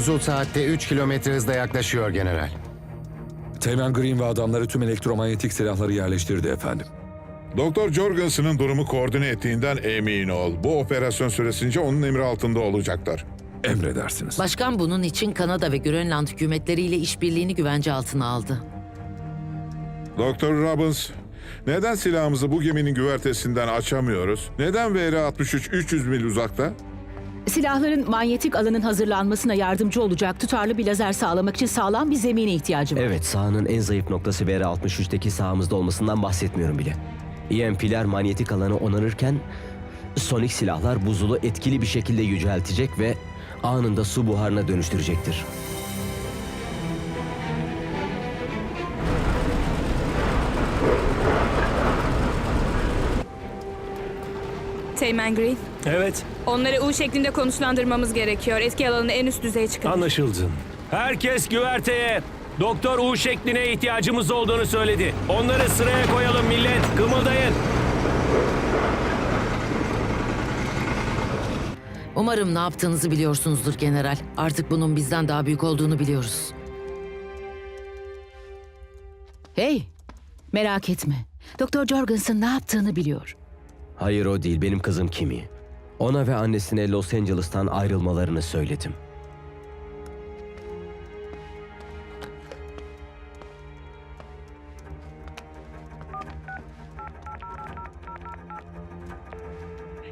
Buzul saatte 3 kilometre hızla yaklaşıyor general. Teğmen Green ve adamları tüm elektromanyetik silahları yerleştirdi efendim. Doktor Jorgensen'ın durumu koordine ettiğinden emin ol. Bu operasyon süresince onun emri altında olacaklar. Emredersiniz. Başkan bunun için Kanada ve Grönland hükümetleriyle işbirliğini güvence altına aldı. Doktor Robbins, neden silahımızı bu geminin güvertesinden açamıyoruz? Neden VR-63 300 mil uzakta? Silahların manyetik alanın hazırlanmasına yardımcı olacak tutarlı bir lazer sağlamak için sağlam bir zemine ihtiyacı var. Evet, sahanın en zayıf noktası VR-63'teki sahamızda olmasından bahsetmiyorum bile. EMP'ler manyetik alanı onarırken sonik silahlar buzulu etkili bir şekilde yüceltecek ve anında su buharına dönüştürecektir. Teğmen Green. Evet, Onları U şeklinde konuşlandırmamız gerekiyor. Etki alanını en üst düzeye çıkarın. anlaşıldı. Herkes güverteye. Doktor U şekline ihtiyacımız olduğunu söyledi. Onları sıraya koyalım millet. Kımıldayın. Umarım ne yaptığınızı biliyorsunuzdur general. Artık bunun bizden daha büyük olduğunu biliyoruz. Hey, merak etme. Doktor Jorgensen ne yaptığını biliyor. Hayır o değil, benim kızım Kimi. Ona ve annesine Los Angeles'tan ayrılmalarını söyledim.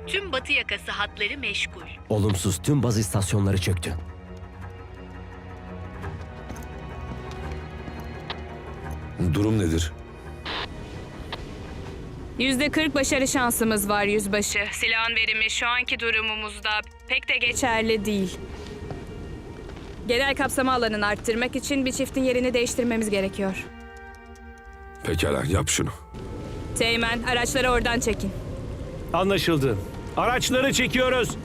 Tüm batı yakası hatları meşgul. Olumsuz tüm baz istasyonları çöktü. Durum nedir? Yüzde 40 başarı şansımız var yüzbaşı. Silahın verimi şu anki durumumuzda pek de geçerli değil. Genel kapsama alanını arttırmak için bir çiftin yerini değiştirmemiz gerekiyor. Pekala yap şunu. Teğmen, araçları oradan çekin. Anlaşıldı. Araçları çekiyoruz.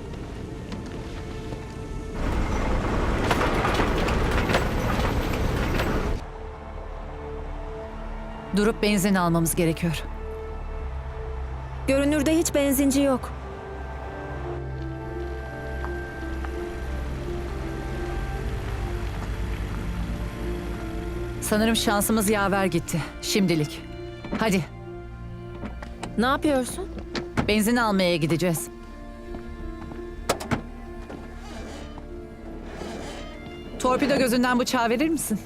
Durup benzin almamız gerekiyor. Görünürde hiç benzinci yok. Sanırım şansımız yaver gitti. Şimdilik. Hadi, Ne yapıyorsun? benzin almaya gideceğiz. Torpido gözünden bıçağı verir misin?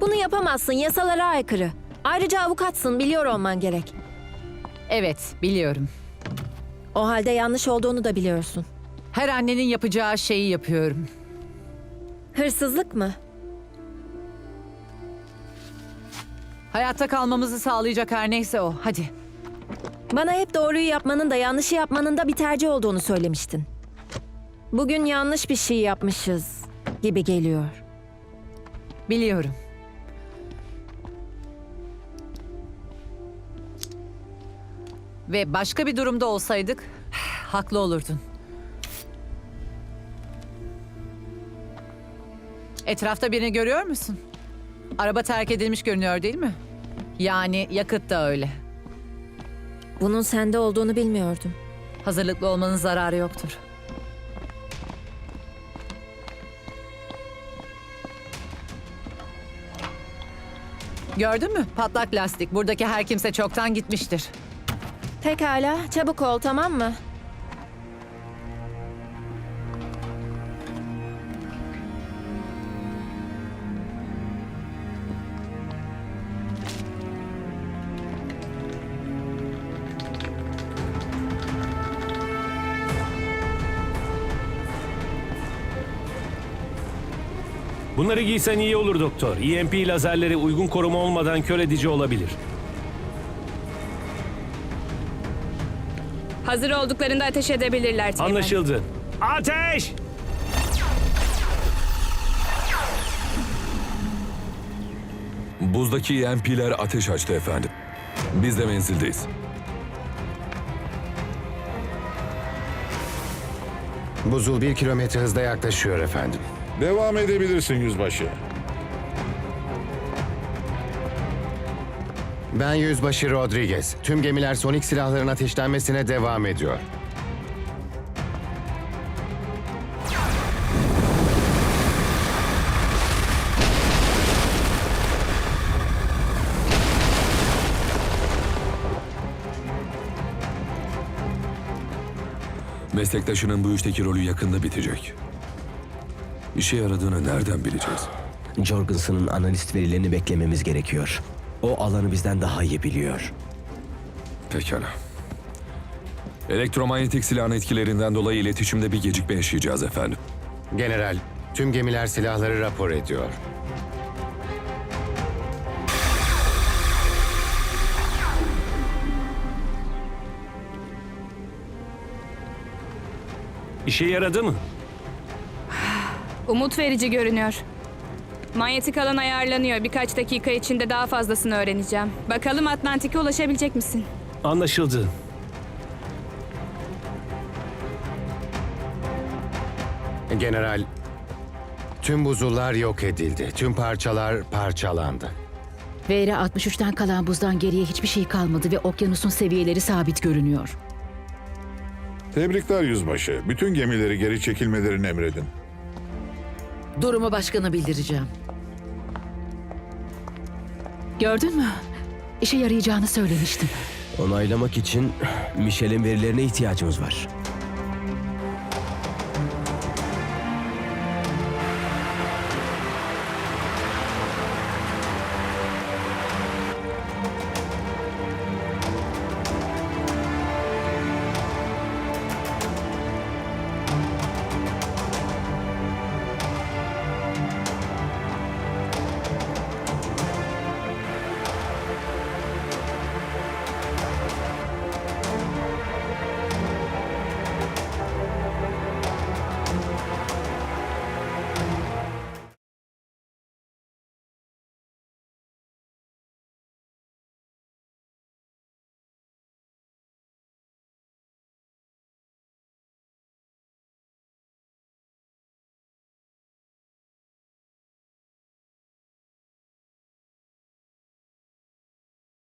Bunu yapamazsın. Yasalara aykırı. Ayrıca avukatsın. Biliyor olman gerek. Evet, biliyorum. O halde yanlış olduğunu da biliyorsun. Her annenin yapacağı şeyi yapıyorum. Hırsızlık mı? Hayatta kalmamızı sağlayacak her neyse o. Hadi. Bana hep doğruyu yapmanın da yanlışı yapmanın da bir tercih olduğunu söylemiştin. Bugün yanlış bir şey yapmışız gibi geliyor. Biliyorum. Ve başka bir durumda olsaydık haklı olurdun. Etrafta birini görüyor musun? Araba terk edilmiş görünüyor değil mi? Yani yakıt da öyle. Bunun sende olduğunu bilmiyordum. Hazırlıklı olmanın zararı yoktur. Gördün mü? Patlak lastik. Buradaki her kimse çoktan gitmiştir. Pekala, çabuk ol tamam mı? Bunları giysen iyi olur doktor. EMP lazerleri uygun koruma olmadan kör edici olabilir. Hazır olduklarında ateş edebilirler Teğmen. Anlaşıldı. Ateş! Buzdaki EMP'ler ateş açtı efendim. Biz de menzildeyiz. Buzul 1 kilometre hızla yaklaşıyor efendim. Devam edebilirsin yüzbaşı. Ben Yüzbaşı Rodriguez. Tüm gemiler sonik silahların ateşlenmesine devam ediyor. Meslektaşının bu işteki rolü yakında bitecek. İşe yaradığını nereden bileceğiz? Jorgensen'ın analist verilerini beklememiz gerekiyor. O alanı bizden daha iyi biliyor. Pekala. Elektromanyetik silahın etkilerinden dolayı iletişimde bir gecikme yaşayacağız efendim. General, tüm gemiler silahları rapor ediyor. İşe yaradı mı? Umut verici görünüyor. Manyetik alan ayarlanıyor. Birkaç dakika içinde daha fazlasını öğreneceğim. Bakalım Atlantik'e ulaşabilecek misin? Anlaşıldı. General, tüm buzullar yok edildi. Tüm parçalar parçalandı. VR-63'ten kalan buzdan geriye hiçbir şey kalmadı ve okyanusun seviyeleri sabit görünüyor. Tebrikler yüzbaşı. Bütün gemileri geri çekilmelerini emredin. Durumu başkana bildireceğim. Gördün mü? İşe yarayacağını söylemiştim. Onaylamak için Michel'in verilerine ihtiyacımız var.